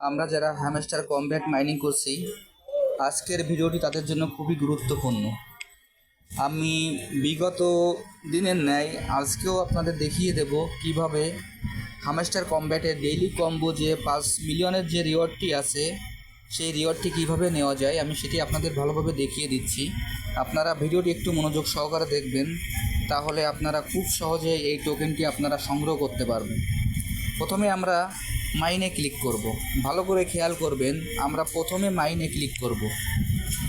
আমরা যারা hamster combat mining করছি, আজকের ভিডিওটি তাদের জন্য খুবই গুরুত্বপূর্ণ। আমি বিগত দিনের ন্যায় আজকেও আপনাদের দেখিয়ে দেব কীভাবে হামেস্টার কমব্যাটের ডেইলি কম্বো যে পাঁচ মিলিয়নের যে রিওয়ার্ডটি আছে, সেই রিওয়ার্ডটি কীভাবে নেওয়া যায়, আমি সেটি আপনাদের ভালোভাবে দেখিয়ে দিচ্ছি। আপনারা ভিডিওটি একটু মনোযোগ সহকারে দেখবেন, তাহলে আপনারা খুব সহজে এই টোকেনটি আপনারা সংগ্রহ করতে পারবেন। প্রথমে আমরা মাইনে ক্লিক করব। ভালো করে খেয়াল করবেন, আমরা প্রথমে মাইনে ক্লিক করব।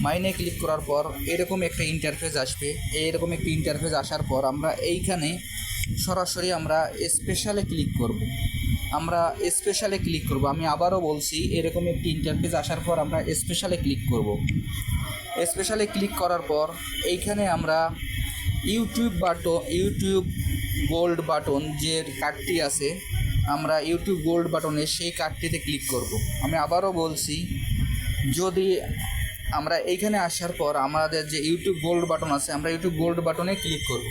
মাইনে ক্লিক করার পর এরকম একটা ইন্টারফেস আসবে। এরকম একটি ইন্টারফেস আসার পর আমরা এইখানে সরাসরি আমরা স্পেশালে ক্লিক করব। আমরা স্পেশালে ক্লিক করব। আমি আবারও বলছি, এরকম একটি ইন্টারফেস আসার পর আমরা স্পেশালে ক্লিক করব। স্পেশালে ক্লিক করার পর এইখানে আমরা YouTube button YouTube gold button যে কার্ডটি আছে আমরা ইউটিউব গোল্ড বাটনে সেই কার্ডটিতে ক্লিক করব। আমি আবারও বলছি, যদি আমরা এইখানে আসার পর আমাদের যে ইউটিউব গোল্ড বাটন আছে, আমরা ইউটিউব গোল্ড বাটনে ক্লিক করব।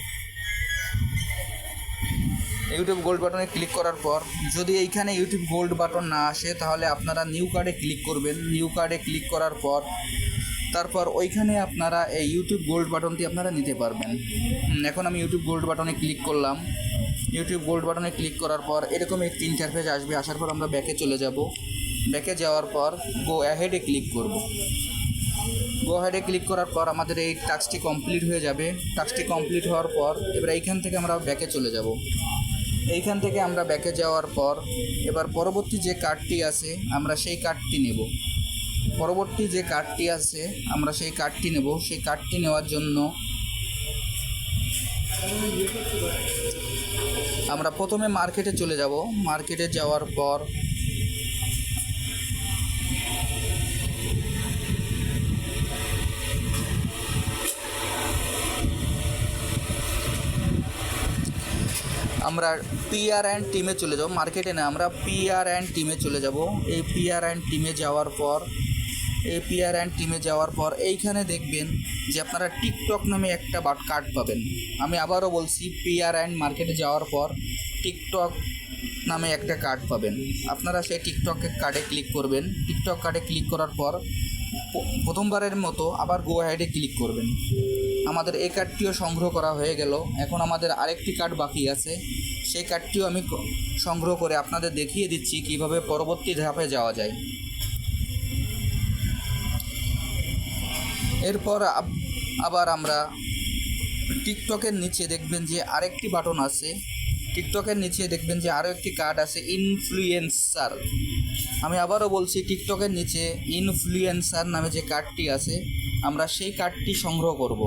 ইউটিউব গোল্ড বাটনে ক্লিক করার পর যদি এইখানে ইউটিউব গোল্ড বাটন না আসে, তাহলে আপনারা নিউ কার্ডে ক্লিক করবেন। নিউ কার্ডে ক্লিক করার পর তারপর ওইখানে আপনারা এই ইউটিউব গোল্ড বাটনটি আপনারা নিতে পারবেন। এখন আমি ইউটিউব গোল্ড বাটনে ক্লিক করলাম। ইউটিউব গোল্ড বাটনে ক্লিক করার পর এরকম একটি ইন্টারফেস আসবে। আসার পর আমরা ব্যাকে চলে যাব। ব্যাকে যাওয়ার পর গো অ্যাহেডে ক্লিক করব। গো হেডে ক্লিক করার পর আমাদের এই টাস্কটি কমপ্লিট হয়ে যাবে। টাস্কটি কমপ্লিট হওয়ার পর এবার এইখান থেকে আমরা ব্যাকে চলে যাব। এইখান থেকে আমরা ব্যাকে যাওয়ার পর এবার পরবর্তী যে কার্ডটি আছে, আমরা সেই কার্ডটি নেব। পরবর্তী যে কার্ডটি আছে, আমরা সেই কার্ডটি নেব। সেই কার্ডটি নেওয়ার জন্য আমরা প্রথমে মার্কেটে চলে যাব। মার্কেটে যাওয়ার পর আমরা পিআর অ্যান্ড টিমে চলে যাব। মার্কেটে না, আমরা পিআর অ্যান্ড টিমে চলে যাব। এই পিআর অ্যান্ড টিমে যাওয়ার পর এই পিআর অ্যান্ড টিমে যাওয়ার পর এইখানে দেখবেন যে আপনারা টিকটক নামে একটা বাট কার্ড পাবেন। আমি আবারও বলছি পিআর অ্যান্ড মার্কেটে যাওয়ার পর টিকটক নামে একটা কার্ড পাবেন। আপনারা সেই টিকটকের কার্ডে ক্লিক করবেন। টিকটক কার্ডে ক্লিক করার পর প্রথমবারের মতো আবার গো অ্যাডে ক্লিক করবেন। আমাদের এই কার্ডটিও সংগ্রহ করা হয়ে গেল। এখন আমাদের আরেকটি কার্ড বাকি আছে। সেই কার্ডটিও আমি সংগ্রহ করে আপনাদের দেখিয়ে দিচ্ছি কীভাবে পরবর্তী ধাপে যাওয়া যায়। এরপর আবার আমরা টিকটকের নিচে দেখবেন যে আরেকটি বাটন আছে। টিকটকের নিচে দেখবেন যে আরও একটি কার্ড আছে, ইনফ্লুয়েন্সার। আমি আবারও বলছি, টিকটকের নিচে ইনফ্লুয়েন্সার নামে যে কার্ডটি আছে, আমরা সেই কার্ডটি সংগ্রহ করব।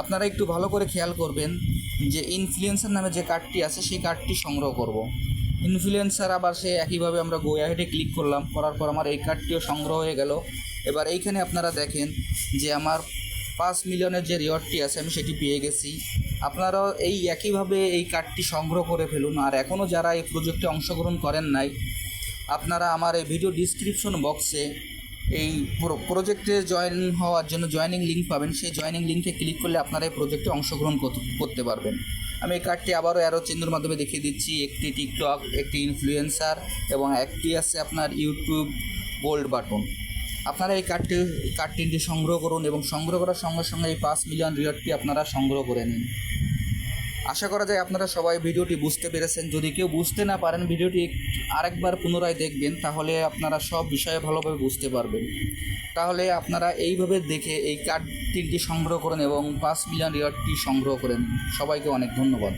আপনারা একটু ভালো করে খেয়াল করবেন যে ইনফ্লুয়েন্সার নামে যে কার্ডটি আছে, সেই কার্ডটি সংগ্রহ করব। ইনফ্লুয়েন্সার আবার সে একইভাবে আমরা গো হেডে ক্লিক করলাম, করার পর আমার এই কার্ডটিও সংগ্রহ হয়ে গেল। এবার এইখানে আপনারা দেখেন যে আমার পাঁচ মিলিয়নের যে রিওয়ার্ডটি আছে, আমি সেটি পেয়ে গেছি। আপনারাও এই একইভাবে এই কার্ডটি সংগ্রহ করে ফেলুন। আর এখনও যারা এই প্রজেক্টে অংশগ্রহণ করেন নাই, আপনারা আমার এই ভিডিও ডিসক্রিপশন বক্সে এই প্রো- প্রজেক্টে জয়েন হওয়ার জন্য জয়েনিং লিঙ্ক পাবেন। সেই জয়েনিং লিঙ্কে ক্লিক করলে আপনারা এই প্রজেক্টে অংশগ্রহণ করতে পারবেন। আমি এই কার্ডটি আবারও অ্যারো চিহ্নর মাধ্যমে দেখিয়ে দিচ্ছি। একটি টিকটক একটি ইনফ্লুয়েন্সার এবং একটি আছে আপনার ইউটিউব গোল্ড বাটন আপনারা এই কার্ডটি কার্ডটি সংগ্রহ করুন এবং সংগ্রহ করার সঙ্গে সঙ্গে এই পাঁচ মিলিয়ন রিওয়ার্ডটি আপনারা সংগ্রহ করে নিন। আশা করা যায় আপনারা সবাই ভিডিওটি বুঝতে পেরেছেন। যদি কেউ বুঝতে না পারেন, ভিডিওটি আরেকবার পুনরায় দেখবেন, তাহলে আপনারা সব বিষয়ে ভালোভাবে বুঝতে পারবেন। তাহলে আপনারা এইভাবে দেখে এই কার্ড তিনটি সংগ্রহ করেন এবং পাঁচ মিলিয়ন রিওয়ার্ডটি সংগ্রহ করেন সবাইকে অনেক ধন্যবাদ।